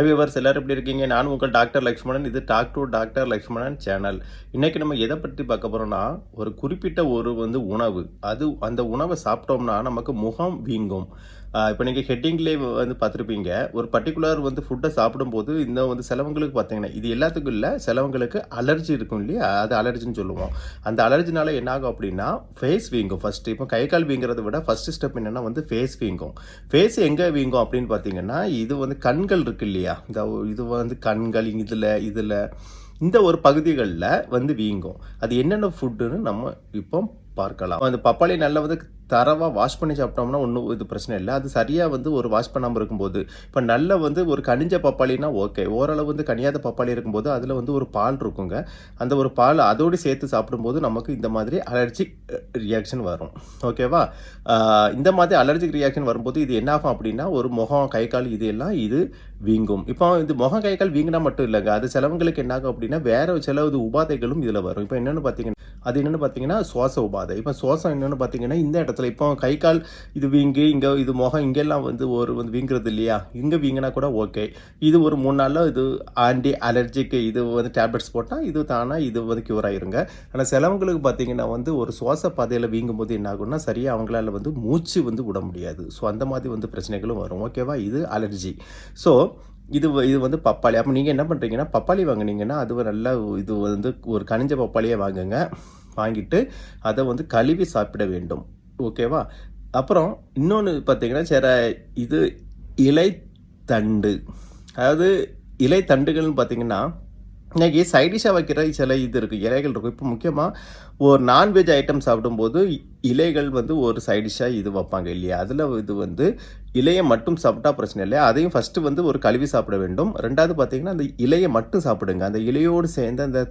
Hi viewers எல்லாரும் எப்படி இருக்கீங்க? நான் உங்கள் டாக்டர் லக்ஷ்மணன். இது talk to doctor Lakshmanan channel. இன்றைக்கி நம்ம எதை பற்றி பார்க்க போகிறோம்னா ஒரு குறிப்பிட்ட ஒரு வந்து உணவு. அது அந்த உணவை சாப்பிட்டோம்னா நமக்கு முகம் வீங்கும். இப்போ நீங்கள் ஹெட்டிங்லேயே வந்து பார்த்துருப்பீங்க. ஒரு பர்டிகுலர் வந்து ஃபுட்டை சாப்பிடும்போது இந்த வந்து சிலவங்களுக்கு பார்த்தீங்கன்னா இது எல்லாத்துக்கும் இல்லை சிலவங்களுக்கு அலர்ஜி இருக்கும் இல்லையா? அது அலர்ஜின்னு சொல்லுவோம். அந்த அலர்ஜினால என்ன ஆகும் அப்படின்னா ஃபேஸ் வீங்கும். ஃபர்ஸ்ட் இப்போ கை கால் வீங்கிறத விட ஃபர்ஸ்ட் ஸ்டெப் என்னென்னா வந்து ஃபேஸ் வீங்கும். ஃபேஸ் எங்கே வீங்கும் அப்படின்னு பார்த்தீங்கன்னா இது வந்து கண்கள் இருக்கு இல்லையா? இந்த இது வந்து கண்கள் இதில் இதில். இந்த ஒரு பகுதிகளில் வந்து வீங்கும். அது என்னென்ன ஃபுட்டுன்னு நம்ம இப்போ பார்க்கலாம். அந்த பப்பாளி நல்லா வந்து தரவாக வாஷ் பண்ணி சாப்பிட்டோம்னா ஒன்றும் இது பிரச்சனை இல்லை. அது சரியாக வந்து ஒரு வாஷ் பண்ணாமல் இருக்கும்போது இப்போ நல்ல வந்து ஒரு கனிஞ்ச பப்பாளினா ஓகே ஓரளவு வந்து கனியாத பப்பாளி இருக்கும்போது அதில் வந்து ஒரு பால் இருக்குங்க. அந்த ஒரு பால் அதோடு சேர்த்து சாப்பிடும்போது நமக்கு இந்த மாதிரி அலர்ஜிக் ரியாக்ஷன் வரும். ஓகேவா இந்த மாதிரி அலர்ஜிக் ரியாக்ஷன் வரும்போது இது என்ன ஆகும் அப்படின்னா ஒரு முகம் கை கால் இது எல்லாம் இது வீங்கும். இப்போ இது முகம் கை கால் வீங்கினா மட்டும் இல்லைங்க. அது சிலவங்களுக்கு என்ன ஆகும் அப்படின்னா வேற சில உபாதைகளும் இதில் வரும். இப்போ என்னென்னு பார்த்தீங்கன்னா அது என்னென்னு பார்த்தீங்கன்னா சுவாச உபாதை. இப்போ சுவாசம் என்னென்னு பார்த்தீங்கன்னா இந்த இடத்துல இப்போ கை கால் இது வீங்கி இங்கே இது முகம் இங்கெல்லாம் வந்து ஒரு வந்து வீங்குறது இல்லையா? இங்கே வீங்கினா கூட ஓகே. இது ஒரு மூணு நாளில் இது ஆன்டி அலர்ஜிக் இது வந்து டேப்லெட்ஸ் போட்டால் இது தானாக இது வந்து க்யூர் ஆயிருங்க. ஆனால் சிலவங்களுக்கு பார்த்தீங்கன்னா வந்து ஒரு சுவாச பாதையில் வீங்கும் போது என்ன ஆகும்னா சரியாக அவங்களால வந்து மூச்சு வந்து விட முடியாது. ஸோ அந்த மாதிரி வந்து பிரச்சனைகளும் வரும். ஓகேவா? இது அலர்ஜி ஸோ இது வ- இது வந்து பப்பாளி. அப்போ நீங்கள் என்ன பண்ணுறீங்கன்னா பப்பாளி வாங்குனீங்கன்னா அது நல்ல இது வந்து ஒரு கனிஞ்ச பப்பாளியை வாங்குங்க. வாங்கிட்டு அதை வந்து கழுவி சாப்பிட வேண்டும். ஓகேவா அப்புறம் இன்னொன்று பார்த்தீங்கன்னா சில இது இலைத்தண்டு. அதாவது இலைத்தண்டுகள்னு பார்த்தீங்கன்னா இன்றைக்கி சைடிஷாக வைக்கிற சில இது இருக்குது இலைகள் இருக்கும் இப்போ முக்கியமாக ஒரு நான்வெஜ் ஐட்டம் சாப்பிடும்போது இலைகள் வந்து ஒரு சைடிஷாக இது வைப்பாங்க இல்லையா? அதில் இது வந்து இலையை மட்டும் சாப்பிட்டா பிரச்சனை இல்லை அதையும் ஃபஸ்ட்டு வந்து ஒரு கழுவி சாப்பிட வேண்டும். ரெண்டாவது பார்த்தீங்கன்னா அந்த இலையை மட்டும் சாப்பிடுங்க. அந்த இலையோடு சேர்ந்து அந்த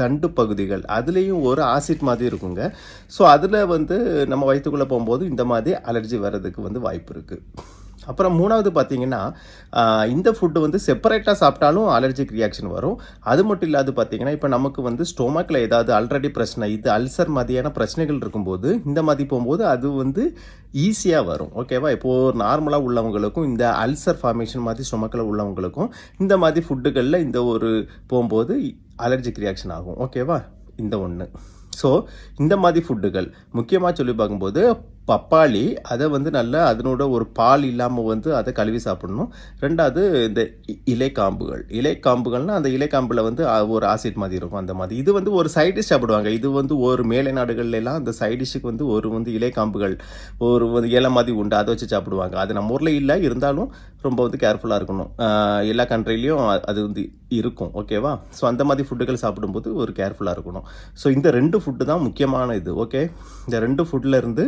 தண்டு பகுதிகள் அதுலேயும் ஒரு ஆசிட் மாதிரி இருக்குங்க. ஸோ அதில் வந்து நம்ம வயிற்றுக்குள்ளே போகும்போது இந்த மாதிரி அலர்ஜி வர்றதுக்கு வந்து வாய்ப்பு இருக்குது அப்புறம் மூணாவது பார்த்தீங்கன்னா இந்த ஃபுட்டு வந்து செப்பரேட்டாக சாப்பிட்டாலும் அலர்ஜிக் ரியாக்ஷன் வரும். அது மட்டும் இல்லாது பார்த்தீங்கன்னா இப்போ நமக்கு வந்து ஸ்டொமக்கில் ஏதாவது ஆல்ரெடி பிரச்சனை இது அல்சர் மாதிரியான பிரச்சனைகள் இருக்கும்போது இந்த மாதிரி போகும்போது அது வந்து ஈஸியாக வரும். ஓகேவா இப்போது நார்மலாக உள்ளவங்களுக்கும் இந்த அல்சர் ஃபார்மேஷன் மாதிரி ஸ்டொமக்கில் உள்ளவங்களுக்கும் இந்த மாதிரி ஃபுட்டுகளில் இந்த ஒரு போகும்போது அலர்ஜிக் ரியாக்ஷன் ஆகும். ஓகேவா இந்த ஒன்று ஸோ இந்த மாதிரி ஃபுட்டுகள் முக்கியமாக சொல்லி பார்க்கும்போது பப்பாளி அதை வந்து நல்லா அதனோட ஒரு பால் இல்லாமல் வந்து அதை கழுவி சாப்பிடணும். ரெண்டாவது இந்த இ- இலைக்காம்புகள். இலைக்காம்புகள்னா அந்த இலைக்காம்பில் வந்து ஒரு ஆசிட் மாதிரி இருக்கும் அந்த மாதிரி. இது வந்து ஒரு சைட் டிஷ் சாப்பிடுவாங்க. இது வந்து ஒரு மேலை நாடுகள்லாம் அந்த சைட் டிஷ்ஷுக்கு வந்து ஒரு வந்து இலைக்காம்புகள் ஒரு வந்து இலை மாதிரி உண்டு. அதை வச்சு சாப்பிடுவாங்க. அது நம்ம ஊரில் இல்லை. இருந்தாலும் ரொம்ப வந்து கேர்ஃபுல்லாக இருக்கணும். எல்லா கண்ட்ரிலையும் அது வந்து இருக்கும் ஓகேவா ஸோ அந்த மாதிரி ஃபுட்டுகள் சாப்பிடும்போது ஒரு கேர்ஃபுல்லாக இருக்கணும். ஸோ இந்த ரெண்டு ஃபுட்டு தான் முக்கியமான இது ஓகே இந்த ரெண்டு ஃபுட்லேருந்து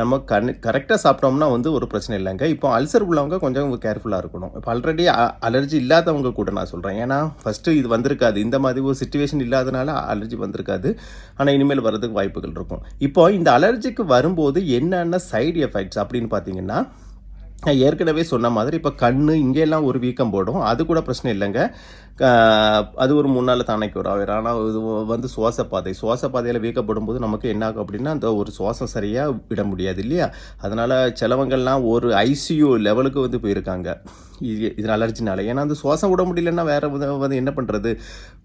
நம்ம கண் கரெக்டாக சாப்பிட்டோம்னா வந்து ஒரு பிரச்சனை இல்லைங்க. இப்போ அல்சர் உள்ளவங்க கொஞ்சம் கேர்ஃபுல்லாக இருக்கணும். இப்போ ஆல்ரெடி அலர்ஜி இல்லாதவங்க கூட நான் சொல்கிறேன் ஏன்னா ஃபஸ்ட்டு இது வந்திருக்காது. இந்த மாதிரி ஒரு சுச்சுவேஷன் இல்லாதனால அலர்ஜி வந்திருக்காது. ஆனால் இனிமேல் வர்றதுக்கு வாய்ப்புகள் இருக்கும். இப்போ இந்த அலர்ஜிக்கு வரும்போது என்னென்ன சைடு எஃபெக்ட்ஸ் அப்படின்னு பார்த்தீங்கன்னா நான் ஏற்கனவே சொன்ன மாதிரி இப்போ கண் இங்கெல்லாம் ஒரு வீக்கம் போடும். அது கூட பிரச்சனை இல்லைங்க. அது ஒரு மூணு நாள் தானே ஒரு ஆயிரம். ஆனால் இது வந்து சுவாச பாதை சுவாச பாதையில் வீக்கப்படும் போது நமக்கு என்ன ஆகும் அப்படின்னா அந்த ஒரு சுவாசம் சரியாக விட முடியாது இல்லையா? அதனால் சிலவங்கள்லாம் ஒரு ஐசியூ லெவலுக்கு வந்து போயிருக்காங்க. இது இது அலர்ஜினால. ஏன்னா அந்த சுவாசம் விட முடியலன்னா வேறு வந்து என்ன பண்ணுறது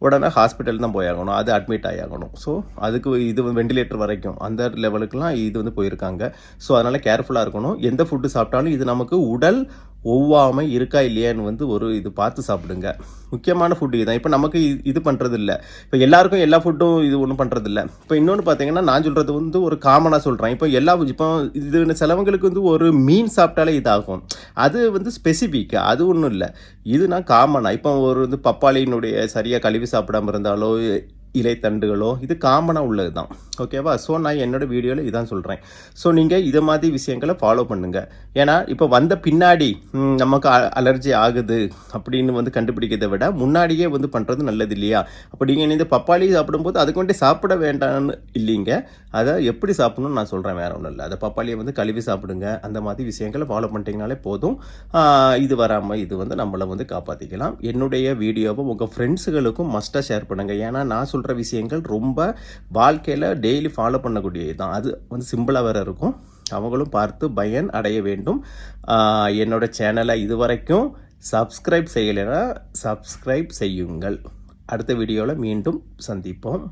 உடனே ஹாஸ்பிட்டல் தான் போயாகணும் அது அட்மிட் ஆகியாகணும் ஸோ அதுக்கு இது வெண்டிலேட்டர் வரைக்கும் அந்த லெவலுக்குலாம் இது வந்து போயிருக்காங்க. ஸோ அதனால் கேர்ஃபுல்லாக இருக்கணும். எந்த ஃபுட்டு சாப்பிட்டாலும் இது நமக்கு உடல் ஒவ்வாமை இருக்கா இல்லையான்னு வந்து ஒரு இது பார்த்து சாப்பிடுங்க. முக்கியமான ஃபுட்டு இதுதான் இப்போ நமக்கு இது- பண்ணுறது இல்லை இப்போ எல்லாருக்கும் எல்லா ஃபுட்டும் இது ஒன்றும் பண்ணுறது இல்லை இப்போ இன்னொன்று பார்த்தீங்கன்னா நான் சொல்கிறது வந்து ஒரு காமனாக சொல்கிறேன் இப்போ எல்லா இப்போ இது சிலவங்களுக்கு வந்து ஒரு மீன் சாப்பிட்டாலே இதாகும். அது வந்து ஸ்பெசிஃபிக் அது ஒன்றும் இல்லை. இதுனா காமனாக இப்போ ஒரு வந்து பப்பாளியினுடைய சரியாக கழுவி சாப்பிடாம இருந்தாலோ இலைத்தண்டுகளோ இது காமனாக உள்ளது தான் ஓகேவா ஸோ நான் என்னோடய வீடியோவில் இதான் சொல்கிறேன் ஸோ நீங்கள் இதை மாதிரி விஷயங்களை ஃபாலோ பண்ணுங்கள் ஏன்னா இப்போ வந்த பின்னாடி நமக்கு அலர்ஜி ஆகுது அப்படின்னு வந்து கண்டுபிடிக்கிறதை விட முன்னாடியே வந்து பண்ணுறது நல்லது இல்லையா? அப்போ நீங்கள் இந்த பப்பாளி சாப்பிடும்போது அதுக்கு வேண்டி சாப்பிட வேண்டாம்னு இல்லைங்க. அதை எப்படி சாப்பிடணும்னு நான் சொல்கிறேன் வேறு ஒன்றும் இல்லை. அதை பப்பாளியை வந்து கழுவி சாப்பிடுங்க. அந்த மாதிரி விஷயங்களை ஃபாலோ பண்ணிட்டீங்கனாலே போதும். இது வராமல் இது வந்து நம்மளை வந்து காப்பாற்றிக்கலாம் என்னுடைய வீடியோவை உங்கள் ஃப்ரெண்ட்ஸுகளுக்கும் மஸ்ட்டாக ஷேர் பண்ணுங்கள் ஏன்னா நான் சொல்கிற விஷயங்கள் ரொம்ப வாழ்க்கையில் டெய்லி ஃபாலோ பண்ணக்கூடியது தான். அது வந்து சிம்பிளாக வேறு இருக்கும். அவங்களும் பார்த்து பயன் அடைய வேண்டும். என்னோடய என்னோட சேனலை இதுவரைக்கும் சப்ஸ்கிரைப் செய்யலைன்னா சப்ஸ்கிரைப் செய்யுங்கள். அடுத்த வீடியோவில் மீண்டும் சந்திப்போம்.